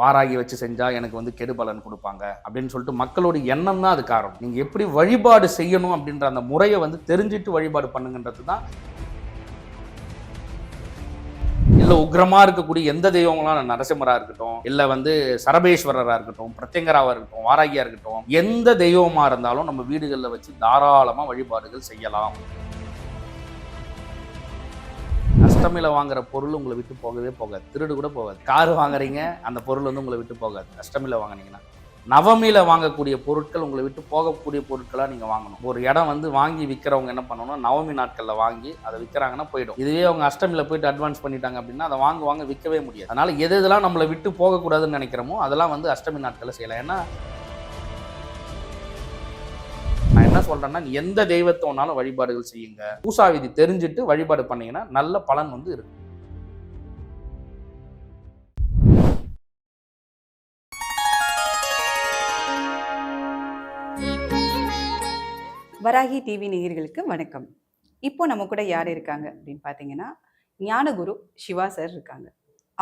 வாராகி வச்சு செஞ்சால் எனக்கு வந்து கெடு பலன் கொடுப்பாங்க அப்படின்னு சொல்லிட்டு மக்களோட எண்ணம் தான் அது காரணம். நீங்கள் எப்படி வழிபாடு செய்யணும் அப்படின்ற அந்த முறையை வந்து தெரிஞ்சுட்டு வழிபாடு பண்ணுங்கன்றது தான் இல்லை உக்ரமாக இருக்கக்கூடிய எந்த தெய்வங்களும் நரசிம்மராக இருக்கட்டும் இல்லை வந்து சரபேஸ்வரராக இருக்கட்டும் பிரத்யங்கராவாக இருக்கட்டும் வாராகியாக இருக்கட்டும் எந்த தெய்வமாக இருந்தாலும் நம்ம வீடுகளில் வச்சு தாராளமாக வழிபாடுகள் செய்யலாம். அஷ்டமியில வாங்குற பொருள் உங்களை விட்டு போகவே போகாது. திருடு கூட போகாது. கார் வாங்குறீங்க அந்த பொருள் வந்து உங்களை விட்டு போகாது. அஷ்டமியில் வாங்குனீங்கன்னா நவமியில் வாங்கக்கூடிய பொருட்கள் உங்களை விட்டு போகக்கூடிய பொருட்களாக நீங்கள் வாங்கணும். ஒரு இடம் வந்து வாங்கி விற்கிறவங்க என்ன பண்ணணும் நவமி நாட்களில் வாங்கி அதை விற்கிறாங்கன்னா போயிடும். இதுவே அவங்க அஷ்டமியில் போயிட்டு அட்வான்ஸ் பண்ணிட்டாங்க அப்படின்னா அதை வாங்க வாங்க விற்கவே முடியாது. அதனால் எது இதெல்லாம் நம்மளை விட்டு போகக்கூடாதுன்னு நினைக்கிறோமோ அதெல்லாம் வந்து அஷ்டமி நாட்களில் செய்யலாம். ஏன்னா என்ன சொல்றேன்னா எந்த தெய்வத்தை வேணாலும் வழிபாடுகள் செய்யுங்க? பூசா விதி தெரிஞ்சுட்டு வழிபாடு பண்ணீங்கன்னா நல்ல பலன் வந்து இருக்கு. வராகி டிவி நேயர்களுக்கு வணக்கம். இப்போ நம்ம கூட யார் இருக்காங்க அப்படின்னு பார்த்தீங்கன்னா ஞானகுரு சிவா சார் இருக்காங்க.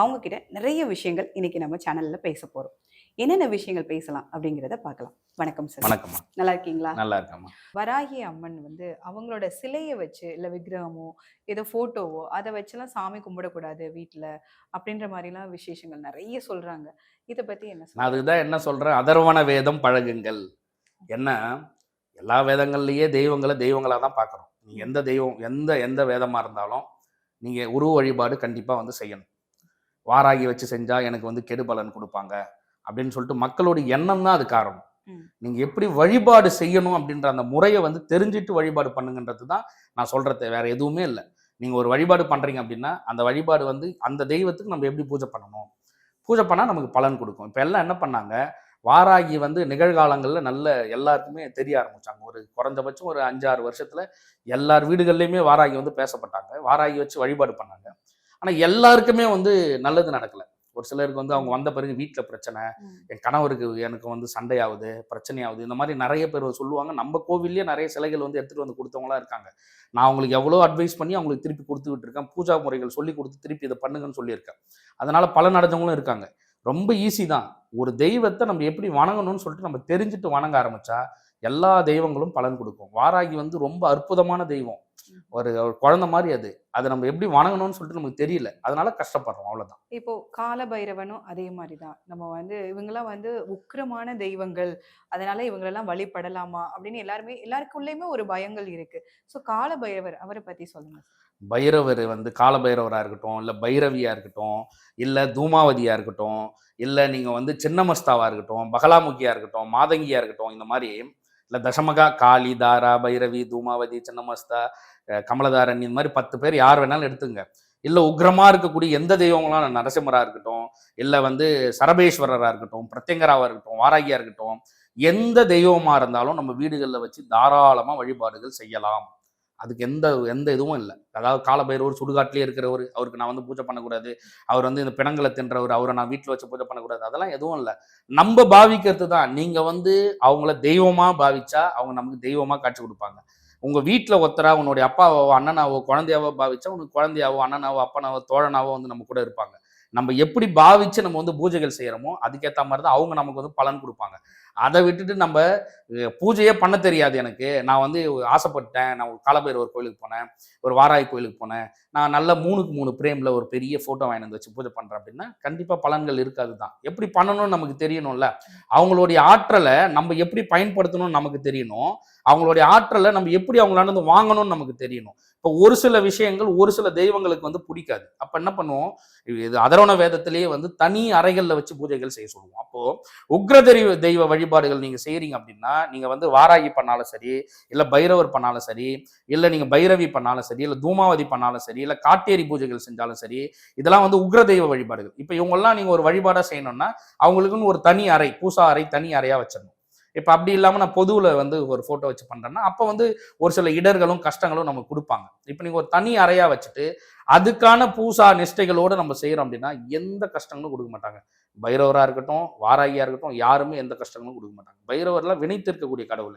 அவங்க கிட்ட நிறைய விஷயங்கள் இன்னைக்கு நம்ம சேனல்ல பேச போறோம். என்னென்ன விஷயங்கள் பேசலாம் அப்படிங்கிறத பார்க்கலாம். வணக்கம் சார் வணக்கம்மா. நல்லா இருக்கீங்களா? நல்லா இருக்கம்மா. வராகி அம்மன் வந்து அவங்களோட சிலையை வச்சு இல்லை விக்கிரகமோ ஏதோ ஃபோட்டோவோ அதை வச்செல்லாம் சாமி கும்பிடக்கூடாது வீட்டில் அப்படின்ற மாதிரிலாம் விசேஷங்கள் நிறைய சொல்றாங்க. இதை பத்தி என்ன நான்? அதுக்கு தான் என்ன சொல்றேன்? அதர்வன வேதம் பழகுங்கள். என்ன? எல்லா வேதங்கள்லயே தெய்வங்களை தெய்வங்களாக தான் பார்க்குறோம். நீங்க எந்த தெய்வம் எந்த எந்த வேதமா இருந்தாலும் நீங்க உருவ வழிபாடு கண்டிப்பா வந்து செய்யணும். வாராகி வச்சு செஞ்சா எனக்கு வந்து கெடு பலன் கொடுப்பாங்க அப்படின்னு சொல்லிட்டு மக்களோட எண்ணம் தான் அது காரணம். நீங்க எப்படி வழிபாடு செய்யணும் அப்படின்ற அந்த முறையை வந்து தெரிஞ்சுட்டு வழிபாடு பண்ணுங்கன்றது தான் நான் சொல்றது. வேற எதுவுமே இல்லை. நீங்க ஒரு வழிபாடு பண்றீங்க அப்படின்னா அந்த வழிபாடு வந்து அந்த தெய்வத்துக்கு நம்ம எப்படி பூஜை பண்ணணும்? பூஜை பண்ணால் நமக்கு பலன் கொடுக்கும். இப்போ எல்லாம் என்ன பண்ணாங்க? வாராகி வந்து நிகழ்காலங்களில் நல்ல எல்லாருக்குமே தெரிய ஆரம்பிச்சாங்க. ஒரு குறைஞ்சபட்சம் ஒரு அஞ்சாறு வருஷத்துல எல்லார் வீடுகள்லையுமே வாராகி வந்து பேசப்பட்டாங்க. வாராகி வச்சு வழிபாடு பண்ணாங்க. ஆனால் எல்லாருக்குமே வந்து நல்லது நடக்கல. ஒரு சிலருக்கு வந்து அவங்க வந்த பிறகு வீட்டில் பிரச்சனை. என் கணவருக்கு எனக்கு வந்து சண்டையாகுது பிரச்சனையாகுது இந்த மாதிரி நிறைய பேர் சொல்லுவாங்க. நம்ம கோவில்லேயே நிறைய சிலைகள் வந்து எடுத்துகிட்டு வந்து கொடுத்தவங்களாம் இருக்காங்க. நான் அவங்களுக்கு எவ்வளோ அட்வைஸ் பண்ணி அவங்களுக்கு திருப்பி கொடுத்து விட்டுருக்கேன் பூஜா முறைகள் சொல்லி கொடுத்து திருப்பி இதை பண்ணுங்கன்னு சொல்லியிருக்கேன். அதனால பலன் அடைஞ்சவங்களும் இருக்காங்க. ரொம்ப ஈஸி தான். ஒரு தெய்வத்தை நம்ம எப்படி வணங்கணும்னு சொல்லிட்டு நம்ம தெரிஞ்சுட்டு வணங்க ஆரம்பிச்சா எல்லா தெய்வங்களும் பலன் கொடுக்கும். வாராகி வந்து ரொம்ப அற்புதமான தெய்வம். ஒரு குழந்தை மாதிரி அது. அதை நம்ம எப்படி வணங்கணும்னு சொல்லிட்டு நமக்கு தெரியல. அதனால கஷ்டப்படுறோம். அவ்வளவுதான். இப்போ கால பைரவனும் அதே மாதிரி தான் நம்ம வந்து இவங்கெல்லாம் வந்து உக்கிரமான தெய்வங்கள். அதனால இவங்களெல்லாம் வழிபடலாமா? அப்படின்னு எல்லாருமே எல்லாருக்குள்ளேயுமே ஒரு பயங்கள் இருக்கு. ஸோ கால பைரவர் அவரை பத்தி சொல்லுங்க. பைரவர் வந்து கால பைரவராக இருக்கட்டும் இல்லை பைரவியாக இருக்கட்டும் இல்லை தூமாவதியாக இருக்கட்டும் இல்லை நீங்கள் வந்து சின்னமஸ்தாவாக இருக்கட்டும் பகலாமுகியாக இருக்கட்டும் மாதங்கியாக இருக்கட்டும் இந்த மாதிரி இல்லை தசமகா காளி தாரா பைரவி தூமாவதி சின்னமஸ்தா கமலதாரன் இந்த மாதிரி பத்து பேர் யார் வேணாலும் எடுத்துங்க. இல்லை உக்ரமாக இருக்கக்கூடிய எந்த தெய்வங்களும் நரசிம்மராக இருக்கட்டும் இல்லை வந்து சரபேஸ்வரராக இருக்கட்டும் பிரத்யங்கராவாக இருக்கட்டும் வாராகியாக இருக்கட்டும் எந்த தெய்வமாக இருந்தாலும் நம்ம வீடுகளில் வச்சு தாராளமாக வழிபாடுகள் செய்யலாம். அதுக்கு எந்த எந்த இதுவும் இல்லை. அதாவது காலபைரவர் சுடுகாட்டிலே இருக்கிறவர் அவருக்கு நான் வந்து பூஜை பண்ணக்கூடாது. அவர் வந்து இந்த பிணங்களை தின்றவர் அவரை நான் வீட்டில் வச்சு பூஜை பண்ணக்கூடாது. அதெல்லாம் எதுவும் இல்லை. நம்ம பாவிக்கிறது தான். நீங்கள் வந்து அவங்கள தெய்வமாக பாவிச்சா அவங்க நமக்கு தெய்வமாக காட்சி கொடுப்பாங்க. உங்கள் வீட்டில் ஒருத்தரா உன்னுடைய அப்பாவோ அண்ணனாவோ குழந்தையாவோ பாவிச்சா உனக்கு குழந்தையாவோ அண்ணனாவோ அப்பனாவோ தோழனாவோ வந்து நம்ம கூட இருப்பாங்க. நம்ம எப்படி பாவிச்சு நம்ம வந்து பூஜைகள் செய்கிறோமோ அதுக்கேற்ற மாதிரி தான் அவங்க நமக்கு வந்து பலன் கொடுப்பாங்க. அதை விட்டுட்டு நம்ம பூஜையே பண்ண தெரியாது எனக்கு. நான் வந்து ஆசைப்பட்டேன். நான் ஒரு காலபைரவர் கோயிலுக்கு போனேன். ஒரு வாராய் கோயிலுக்கு போனேன். நான் நல்ல மூணுக்கு மூணு பிரேமில் ஒரு பெரிய ஃபோட்டோ வாங்கி வச்சு பூஜை பண்ணுறேன் அப்படின்னா கண்டிப்பாக பலன்கள் இருக்காது தான். எப்படி பண்ணணும்னு நமக்கு தெரியணும்ல. அவங்களுடைய ஆற்றலை நம்ம எப்படி பயன்படுத்தணும்னு நமக்கு தெரியணும். அவங்களுடைய ஆற்றலை நம்ம எப்படி அவங்களால வாங்கணும்னு நமக்கு தெரியணும். இப்போ ஒரு சில விஷயங்கள் ஒரு சில தெய்வங்களுக்கு வந்து பிடிக்காது. அப்போ என்ன பண்ணுவோம்? இது அதரவண வேதத்திலேயே வந்து தனி அறைகளில் வச்சு பூஜைகள் செய்ய சொல்லுவோம். அப்போது உக்ர தெய்வ தெய்வ வழிபாடுகள் நீங்கள் செய்கிறீங்க அப்படின்னா நீங்கள் வந்து வாராகி பண்ணாலும் சரி இல்லை பைரவர் பண்ணாலும் சரி இல்லை நீங்கள் பைரவி பண்ணாலும் சரி இல்லை தூமாவதி பண்ணாலும் சரி இல்லை காட்டேரி பூஜைகள் செஞ்சாலும் சரி இதெல்லாம் வந்து உக்ர தெய்வ வழிபாடுகள். இப்போ இவங்கெல்லாம் நீங்கள் ஒரு வழிபாடாக செய்யணும்னா அவங்களுக்குன்னு ஒரு தனி அறை பூசா அறை தனி அறையாக வச்சிடணும். இப்போ அப்படி இல்லாமல் நான் பொதுவில் வந்து ஒரு ஃபோட்டோ வச்சு பண்ணுறேன்னா அப்போ வந்து ஒரு சில இடர்களும் கஷ்டங்களும் நமக்கு கொடுப்பாங்க. இப்போ நீங்கள் ஒரு தனி அறையாக வச்சுட்டு அதுக்கான பூசா நிஷ்டைகளோடு நம்ம செய்கிறோம் அப்படின்னா எந்த கஷ்டங்களும் கொடுக்க மாட்டாங்க. பைரவராக இருக்கட்டும் வாராகியா இருக்கட்டும் யாருமே எந்த கஷ்டங்களும் கொடுக்க மாட்டாங்க. பைரவர்லாம் வினைத்து இருக்கக்கூடிய கடவுள்.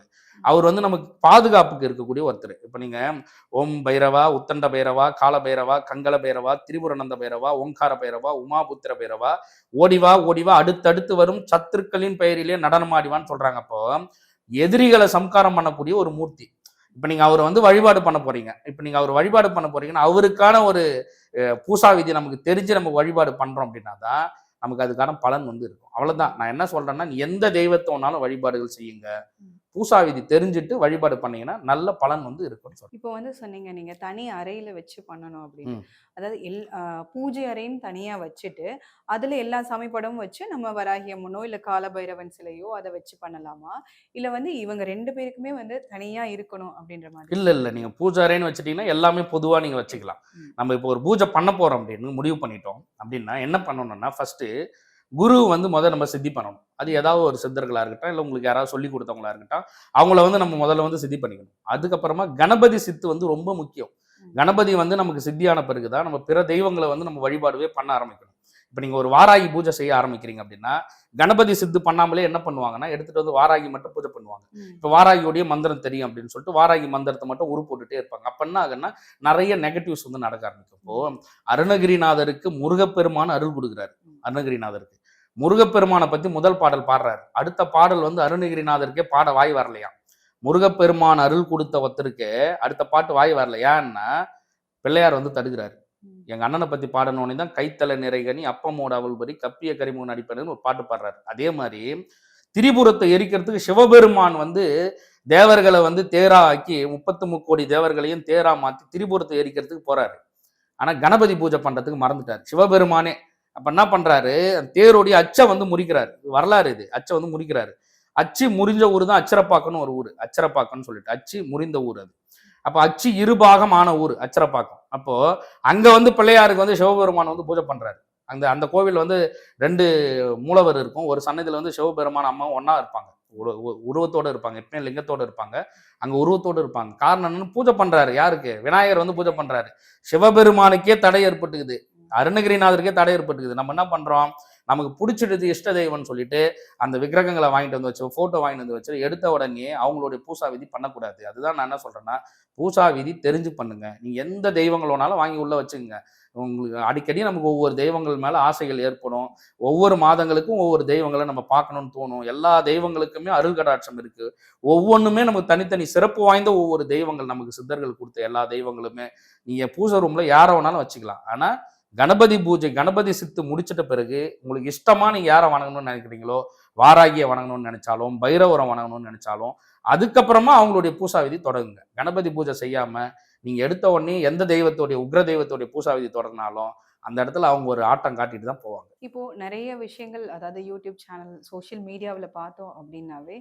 அவர் வந்து நமக்கு பாதுகாப்புக்கு இருக்கக்கூடிய ஒருத்தர். இப்போ நீங்கள் ஓம் பைரவா உத்தண்ட பைரவா கால பைரவா கங்கல பைரவா திரிபுரநந்த பைரவா ஓங்கார பைரவா உமாபுத்திர பைரவா ஓடிவா ஓடிவா அடுத்தடுத்து வரும் சத்துருக்களின் பெயரிலே நடனமாடிவான்னு சொல்றாங்க அப்போ எதிரிகளை சம்காரம் பண்ணக்கூடிய ஒரு மூர்த்தி. இப்போ நீங்கள் அவரை வந்து வழிபாடு பண்ண போறீங்க. இப்போ நீங்க அவர் வழிபாடு பண்ண போறீங்கன்னா அவருக்கான ஒரு பூசா விதி நமக்கு தெரிஞ்சு நம்ம வழிபாடு பண்ணுறோம் அப்படின்னா தான் நமக்கு அதுக்கான பலன் வந்து இருக்கும். அவ்வளவுதான். நான் என்ன சொல்றேன்னா எந்த தெய்வத்தை வழிபாடுகள் செய்யுங்க. பூசா விதி தெரிஞ்சுட்டு வழிபாடு பண்ணீங்கன்னா நல்ல பலன் வந்து இருக்கும்னு இப்போ வந்து சொன்னீங்க நீங்க தனி அறையில வச்சு பண்ணணும் அப்படின்னு. அதாவது எல் பூஜை அறைன்னு தனியா வச்சுட்டு அதுல எல்லா சாமி படமும் வச்சு நம்ம வராகி அம்மனோ இல்ல காலபைரவன் சிலையோ அதை வச்சு பண்ணலாமா? இல்ல வந்து இவங்க ரெண்டு பேருக்குமே வந்து தனியா இருக்கணும் அப்படின்ற மாதிரி? இல்ல இல்ல. நீங்க பூஜை அறைன்னு வச்சுட்டீங்கன்னா எல்லாமே பொதுவா நீங்க வச்சுக்கலாம். நம்ம இப்போ ஒரு பூஜை பண்ண போறோம் அப்படின்னு முடிவு பண்ணிட்டோம் அப்படின்னா என்ன பண்ணணும்னா ஃபர்ஸ்ட் குரு வந்து முதல்ல நம்ம சித்தி பண்ணணும். அது ஏதாவது ஒரு சித்தர்களா இருக்கட்டும் இல்லை உங்களுக்கு யாராவது சொல்லி கொடுத்தவங்களா இருக்கட்டும் அவங்கள வந்து நம்ம முதல்ல வந்து சித்தி பண்ணிக்கணும். அதுக்கப்புறமா கணபதி சித்து வந்து ரொம்ப முக்கியம். கணபதி வந்து நமக்கு சித்தியான பிறகுதான் நம்ம பிற தெய்வங்களை வந்து நம்ம வழிபாடுவே பண்ண ஆரம்பிக்கணும். இப்போ நீங்க ஒரு வாராகி பூஜை செய்ய ஆரம்பிக்கிறீங்க அப்படின்னா கணபதி சித்து பண்ணாமலே என்ன பண்ணுவாங்கன்னா எடுத்துட்டு வந்து வாராகி மட்டும் பூஜை பண்ணுவாங்க. இப்போ வாராகியோடைய மந்திரம் தெரியும் அப்படின்னு சொல்லிட்டு வாராகி மந்திரத்தை மட்டும் உரு போட்டுட்டே இருப்பாங்க. அப்ப என்ன ஆகுன்னா நிறைய நெகட்டிவ்ஸ் வந்து நடக்க ஆரம்பிக்கும். இப்போ அருணகிரிநாதருக்கு முருகப்பெருமான் அருள் கொடுக்குறாரு. அருணகிரிநாதருக்கு. முருகப்பெருமானை பத்தி முதல் பாடல் பாடுறாரு. அடுத்த பாடல் வந்து அருணகிரிநாதருக்கே பாட வாய் வரலையா? முருகப்பெருமான் அருள் கொடுத்த ஒருத்தருக்கு அடுத்த பாட்டு வாய் வரல. ஏன்னா பிள்ளையார் வந்து தடுக்கிறாரு. எங்க அண்ணனை பத்தி பாடணுன்னே தான் கைத்தல நிறைகனி அப்பமோட அவள்பரி கப்பிய கரிமுகன் அடிப்படைன்னு ஒரு பாட்டு பாடுறாரு. அதே மாதிரி திரிபுரத்தை எரிக்கிறதுக்கு சிவபெருமான் வந்து தேவர்களை வந்து தேரா ஆக்கி முப்பத்து முக்கோடி தேவர்களையும் தேரா மாற்றி திரிபுரத்தை எரிக்கிறதுக்கு போறாரு. ஆனா கணபதி பூஜை பண்றதுக்கு மறந்துட்டார். சிவபெருமானே அப்ப என்ன பண்றாரு? தேரோடைய அச்சை வந்து முறிக்கிறாரு. வரலாறு இது. அச்சை வந்து முறிக்கிறாரு. அச்சு முறிஞ்ச ஊர் தான் அச்சரப்பாக்கம்னு ஒரு ஊர். அச்சரப்பாக்கம்னு சொல்லிட்டு. அச்சு முறிந்த ஊர் அது. அப்ப அச்சு இருபாகம் ஆன ஊர் அச்சரப்பாக்கம். அப்போ அங்க வந்து பிள்ளையாருக்கு வந்து சிவபெருமான் வந்து பூஜை பண்றாரு. அந்த அந்த கோவில் வந்து ரெண்டு மூலவர் இருக்கும். ஒரு சன்னதியில் வந்து சிவபெருமான் அம்மா ஒன்னா இருப்பாங்க. உருவத்தோடு இருப்பாங்க. எப்பயும் லிங்கத்தோடு இருப்பாங்க. அங்க உருவத்தோடு இருப்பாங்க. காரணம் என்னன்னு பூஜை பண்றாரு. யாருக்கு? விநாயகர் வந்து பூஜை பண்றாரு. சிவபெருமானுக்கே தடை ஏற்பட்டுக்குது. அருணகிரிநாதருக்கே தடை ஏற்பட்டுக்குது நம்ம என்ன பண்றோம்? நமக்கு பிடிச்சிடுது இஷ்ட தெய்வம்னு சொல்லிட்டு அந்த விக்கிரகங்களை வாங்கிட்டு வந்து வச்சு ஃபோட்டோ வாங்கிட்டு வந்து வச்சு எடுத்த உடனே அவங்களுடைய பூசா விதி பண்ணக்கூடாது. அதுதான் நான் என்ன சொல்றேன்னா பூசா விதி தெரிஞ்சு பண்ணுங்க. நீங்க எந்த தெய்வங்களோனாலும் வாங்கி உள்ள வச்சுக்கோங்க. உங்களுக்கு அடிக்கடி நமக்கு ஒவ்வொரு தெய்வங்கள் மேல ஆசைகள் ஏற்படும். ஒவ்வொரு மாதங்களுக்கும் ஒவ்வொரு தெய்வங்களை நம்ம பார்க்கணும்னு தோணும். எல்லா தெய்வங்களுக்குமே அருள் கடாட்சம் இருக்கு. ஒவ்வொன்றுமே நமக்கு தனித்தனி சிறப்பு வாய்ந்த ஒவ்வொரு தெய்வங்கள் நமக்கு சித்தர்கள் கொடுத்த எல்லா தெய்வங்களுமே நீங்க பூஜை ரூம்ல யாரை வேணாலும் வச்சுக்கலாம். ஆனா கணபதி பூஜை கணபதி சித்து முடிச்சிட்ட பிறகு உங்களுக்கு இஷ்டமாக நீங்கள் யாரை வணங்கணும்னு நினைக்கிறீங்களோ வாராகியை வணங்கணும்னு நினைச்சாலும் பைரவரம் வணங்கணும்னு நினைச்சாலும் அதுக்கப்புறமா அவங்களுடைய பூசா விதி தொடங்குங்க. கணபதி பூஜை செய்யாம நீங்க எடுத்த உடனே எந்த தெய்வத்தோடைய உக்ர தெய்வத்தோடைய பூசா விதி தொடங்கினாலும் அந்த இடத்துல அவங்க ஒரு ஆட்டம் காட்டிட்டு தான் போவாங்க. இப்போ நிறைய விஷயங்கள் அதாவது யூடியூப் சேனல் சோஷியல் மீடியாவில் பார்த்தோம் அப்படின்னாவே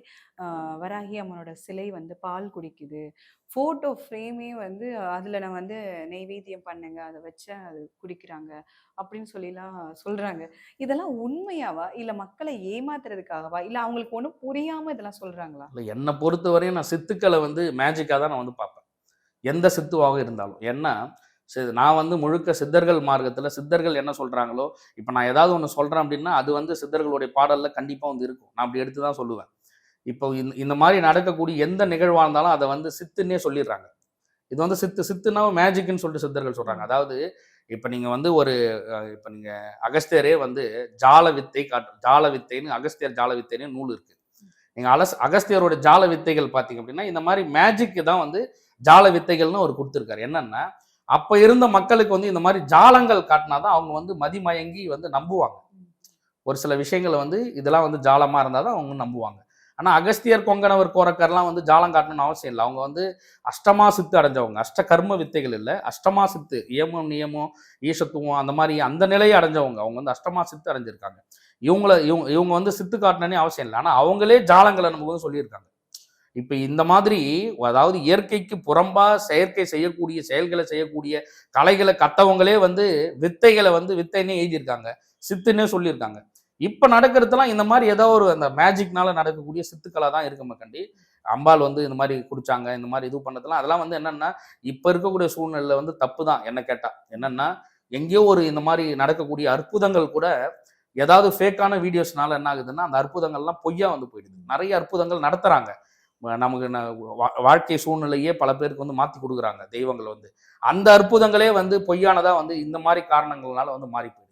வராகி அம்மனோட சிலை வந்து பால் குடிக்குது. ஃபோட்டோ ஃப்ரேமே வந்து அதில் நான் வந்து நெய்வேத்தியம் பண்ணுங்க அதை வச்சு அது குடிக்கிறாங்க அப்படின்னு சொல்லிலாம் சொல்கிறாங்க இதெல்லாம் உண்மையாவா? இல்லை மக்களை ஏமாத்துறதுக்காகவா? இல்லை அவங்களுக்கு ஒன்றும் புரியாமல் இதெல்லாம் சொல்கிறாங்களா இல்லை என்னை பொறுத்தவரையும் நான் சித்துக்களை வந்து மேஜிக்காக தான் நான் வந்து பார்ப்பேன். எந்த சித்துவாக இருந்தாலும். ஏன்னா சி- நான் வந்து முழுக்க சித்தர்கள் மார்க்கத்தில் சித்தர்கள் என்ன சொல்கிறாங்களோ இப்போ நான் ஏதாவது ஒன்று சொல்கிறேன் அப்படின்னா அது வந்து சித்தர்களுடைய பாடலில் கண்டிப்பாக வந்து இருக்கும். நான் அப்படி எடுத்து தான் சொல்லுவேன். இப்போ இந்த மாதிரி நடக்கக்கூடிய எந்த நிகழ்வாக இருந்தாலும் அதை வந்து சித்துன்னே சொல்லிடுறாங்க. இது வந்து சித்து சித்துனா மேஜிக்னு சொல்லிட்டு சித்தர்கள் சொல்கிறாங்க அதாவது இப்போ நீங்கள் வந்து ஒரு இப்போ நீங்கள் அகஸ்தியரே வந்து ஜால வித்தை காட்டு ஜால வித்தைன்னு அகஸ்தியர் ஜால வித்தைன்னு நூல் இருக்குது நீங்கள் அலஸ் அகஸ்தியரோட ஜால வித்தைகள் பார்த்தீங்க அப்படின்னா இந்த மாதிரி மேஜிக்கு தான் வந்து ஜால வித்தைகள்னு அவர் கொடுத்துருக்காரு. என்னென்னா அப்போ இருந்த மக்களுக்கு வந்து இந்த மாதிரி ஜாலங்கள் காட்டினா தான் அவங்க வந்து மதிமயங்கி வந்து நம்புவாங்க. ஒரு சில விஷயங்களை வந்து இதெல்லாம் வந்து ஜாலமாக இருந்தால் தான் அவங்க நம்புவாங்க. ஆனால் அகஸ்தியர் கொங்கணவர் கோரக்கர்லாம் வந்து ஜாலம் காட்டணும்னு அவசியம் இல்லை. அவங்க வந்து அஷ்டமா சித்து அடைஞ்சவங்க. அஷ்ட கர்ம வித்தைகள் இல்லை. அஷ்டமா சித்து இயமம் நியமம் ஈசத்துவம் அந்த மாதிரி அந்த நிலையை அடைஞ்சவங்க. அவங்க வந்து அஷ்டமா சித்து அடைஞ்சிருக்காங்க. இவங்கள இவங்க இவங்க வந்து சித்து காட்டணும்னே அவசியம் இல்லை. ஆனால் அவங்களே ஜாலங்களை நமக்கு வந்து சொல்லியிருக்காங்க. இப்போ இந்த மாதிரி அதாவது இயற்கைக்கு புறம்பா செயற்கை செய்யக்கூடிய செயல்களை செய்யக்கூடிய கலைகளை கத்தவங்களே வந்து வித்தைகளை வந்து வித்தைன்னே எழுதியிருக்காங்க. சித்துன்னே சொல்லியிருக்காங்க. இப்போ நடக்கிறதுலாம் இந்த மாதிரி ஏதோ ஒரு அந்த மேஜிக்னால நடக்கக்கூடிய சித்துக்களாக தான் இருக்கு மக்கண்டி அம்பாள் வந்து இந்த மாதிரி குடிச்சாங்க இந்த மாதிரி இது பண்ணதெல்லாம் அதெல்லாம் வந்து என்னன்னா இப்போ இருக்கக்கூடிய சூழ்நிலை வந்து தப்பு தான் என்ன கேட்டா. என்னன்னா எங்கேயோ ஒரு இந்த மாதிரி நடக்கக்கூடிய அற்புதங்கள் கூட ஏதாவது ஃபேக்கான வீடியோஸ்னால என்ன ஆகுதுன்னா அந்த அற்புதங்கள்லாம் பொய்யா வந்து போயிடுது. நிறைய அற்புதங்கள் நடத்துறாங்க. நமக்கு வாழ்க்கை சூழ்நிலையே பல பேருக்கு வந்து மாத்தி கொடுக்குறாங்க தெய்வங்கள் வந்து. அந்த அற்புதங்களே வந்து பொய்யானதா வந்து இந்த மாதிரி காரணங்கள்னால வந்து மாறி போயிடுது.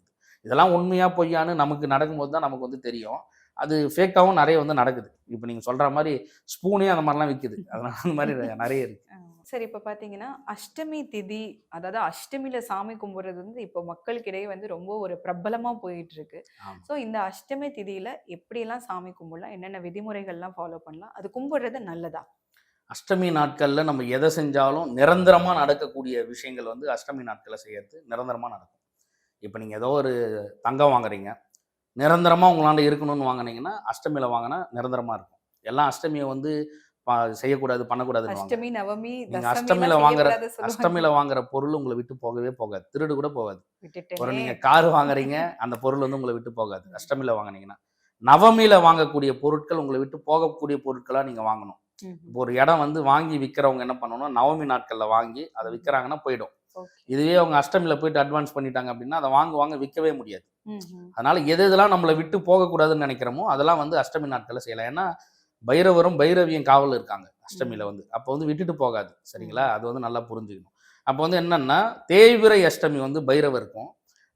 இதெல்லாம் உண்மையா பொய்யான்னு நமக்கு நடக்கும்போது தான் நமக்கு வந்து தெரியும். அது ஃபேக்காகவும் நிறைய வந்து நடக்குது. இப்போ நீங்க சொல்ற மாதிரி ஸ்பூனே அந்த மாதிரிலாம் விற்குது அதனால அந்த மாதிரி நிறைய இருக்கு. ஆ, சரி இப்போ பார்த்தீங்கன்னா அஷ்டமி திதி அதாவது அஷ்டமியில சாமி கும்பிட்றது வந்து இப்போ மக்களுக்கிடையே வந்து ரொம்ப ஒரு பிரபலமா போயிட்டு இருக்கு ஆமா. ஸோ இந்த அஷ்டமி திதியில எப்படியெல்லாம் சாமி கும்பிடலாம் என்னென்ன விதிமுறைகள்லாம் ஃபாலோ பண்ணலாம் அது கும்பிடுறது நல்லதா? அஷ்டமி நாட்கள்ல நம்ம எதை செஞ்சாலும் நிரந்தரமா நடக்கக்கூடிய விஷயங்கள் வந்து அஷ்டமி நாட்களில் செய்யறது நிரந்தரமா நடக்கும். இப்போ நீங்க ஏதோ ஒரு தங்கம் வாங்குறீங்க நிரந்தரமா உங்களாண்ட இருக்கணும்னு வாங்குனீங்கன்னா அஷ்டமியில வாங்கினா நிரந்தரமா இருக்கும். எல்லாம் அஷ்டமியை வந்து செய்யக்கூடாது பண்ணக்கூடாதுன்னு வாங்க அஷ்டமி நவமி நீங்க அஷ்டமியில வாங்குற அஷ்டமியில அஷ்டமியில வாங்குற பொருள் உங்களை விட்டு போகவே போகாது. திருடு கூட போகாது. ஒரு நீங்க கார் வாங்குறீங்க அந்த பொருள் வந்து உங்களை விட்டு போகாது. அஷ்டமியில வாங்குனீங்கன்னா. நவமியில வாங்கக்கூடிய பொருட்கள் உங்களை விட்டு போகக்கூடிய பொருட்களா நீங்க வாங்கணும். இப்போ ஒரு இடம் வந்து வாங்கி விற்கிறவங்க என்ன பண்ணணும் நவமி நாட்கள்ல வாங்கி அதை விற்கிறாங்கன்னா போயிடும். இதுவே அவங்க அஷ்டமியில போயிட்டு அட்வான்ஸ் பண்ணிட்டாங்க அப்படின்னா அதை வாங்குவாங்க விற்கவே முடியாது. அதனால எது எதெல்லாம் நம்மளை விட்டு போகக்கூடாதுன்னு நினைக்கிறோமோ அதெல்லாம் வந்து அஷ்டமி நாட்களில் செய்யலாம். ஏன்னா பைரவரும் பைரவியும் காவல் இருக்காங்க. அஷ்டமியில வந்து. அப்போ வந்து விட்டுட்டு போகாது. சரிங்களா? அது வந்து நல்லா புரிஞ்சுக்கணும். அப்போ வந்து என்னன்னா தேய்பிறை அஷ்டமி வந்து பைரவருக்கும்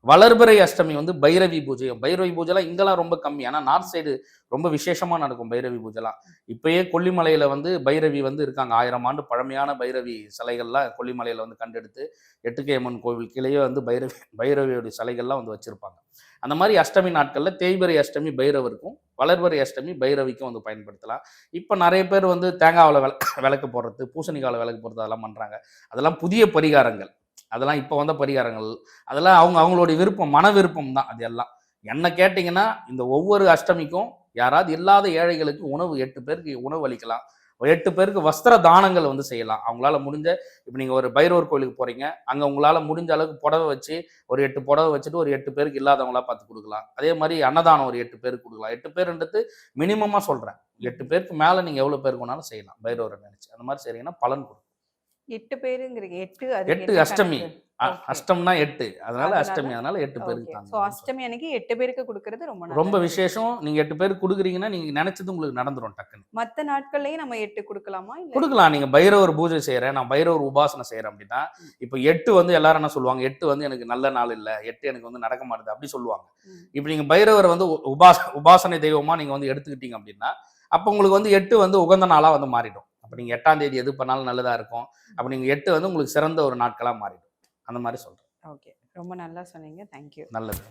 வளர்பிறை அஷ்டமி வந்து பைரவி பூஜை. பைரவி பூஜைலாம் இங்கெல்லாம் ரொம்ப கம்மி. ஆனால் நார்த் சைடு ரொம்ப விசேஷமா நடக்கும் பைரவி பூஜைலாம். இப்பயே கொல்லிமலையில வந்து பைரவி வந்து இருக்காங்க. ஆயிரம் ஆண்டு பழமையான பைரவி சிலைகள்லாம் கொல்லிமலையில வந்து கண்டெடுத்து எட்டுக்கையம்மன் கோவில் கீழேயே வந்து பைரவி பைரவியோடைய சிலைகள்லாம் வந்து வச்சிருப்பாங்க. அந்த மாதிரி அஷ்டமி நாட்களில் தேய்பிறை அஷ்டமி பைரவருக்கும் வளர்பறை அஷ்டமி பைரவிக்கும் வந்து பயன்படுத்தலாம். இப்போ நிறைய பேர் வந்து தேங்காவில் விளக்கு விளக்கு போடுறது பூசணிக்காவில் விளக்கு போடுறது அதெல்லாம் பண்ணுறாங்க அதெல்லாம் புதிய பரிகாரங்கள். அதெல்லாம் இப்போ வந்த பரிகாரங்கள். அதெல்லாம் அவங்க அவங்களுடைய விருப்பம் மன விருப்பம் தான் அது எல்லாம். என்ன கேட்டிங்கன்னா இந்த ஒவ்வொரு அஷ்டமிக்கும் யாராவது இல்லாத ஏழைகளுக்கு உணவு எட்டு பேருக்கு உணவு அளிக்கலாம். ஒரு எட்டு பேருக்கு வஸ்திர தானங்கள் வந்து செய்யலாம். அவங்களால முடிஞ்ச இப்போ நீங்கள் ஒரு பைரவர் கோயிலுக்கு போகிறீங்க அங்கே உங்களால் முடிஞ்ச அளவுக்கு புடவை வச்சு ஒரு எட்டு புடவை வச்சுட்டு ஒரு எட்டு பேருக்கு இல்லாதவங்களா பார்த்து கொடுக்கலாம். அதே மாதிரி அன்னதானம் ஒரு எட்டு பேருக்கு கொடுக்கலாம். எட்டு பேருன்றது மினிமமாக சொல்கிறேன் எட்டு பேருக்கு மேலே நீங்கள் எவ்வளோ பேருக்கு வேணாலும் செய்யலாம். பைரவரை நினச்சி. அந்த மாதிரி செய்கிறீங்கன்னா பலன் கொடுக்கும். எட்டு பேருங்கிறீங்க. எட்டு எட்டு அஷ்டமி. அஷ்டம்னா எட்டு. அதனால அஷ்டமி. அதனால எட்டு பேருக்கு. தாங்க So, அஷ்டமி அன்னைக்கு எட்டு பேருக்கு கொடுக்கறது ரொம்ப. ரொம்ப விசேஷம். நீங்க எட்டு பேருக்கு கொடுக்குறீங்கன்னா நீங்க நினைச்சது உங்களுக்கு நடந்துரும் டக்குன்னு. மத்த நாட்கள்லயும் நம்ம எட்டு கொடுக்கலாமா கொடுக்கலாம். நீங்க பைரவர் பூஜை செய்யறேன் நான் பைரவர் உபாசனை செய்யறேன் அப்படின்னா இப்போ எட்டு வந்து எல்லாரும் என்ன சொல்லுவாங்க? எட்டு வந்து எனக்கு நல்ல நாள் இல்ல. எட்டு எனக்கு வந்து நடக்க மாட்டுது அப்படி சொல்லுவாங்க. இப்போ நீங்க பைரவர் வந்து உபாச உபாசனை தெய்வமா நீங்க வந்து எடுத்துக்கிட்டீங்க அப்படின்னா அப்போ உங்களுக்கு வந்து எட்டு வந்து உகந்த நாளா வந்து மாறிடும். அப்போ நீங்க எட்டாம் தேதி எது பண்ணாலும் நல்லதா இருக்கும். அப்போ நீங்க எட்டு வந்து உங்களுக்கு சிறந்த ஒரு நாட்களா மாறிடும். அந்த மாதிரி சொல்றேன். ஓகே. ரொம்ப நல்லா சொன்னீங்க. தேங்க்யூ நல்லது.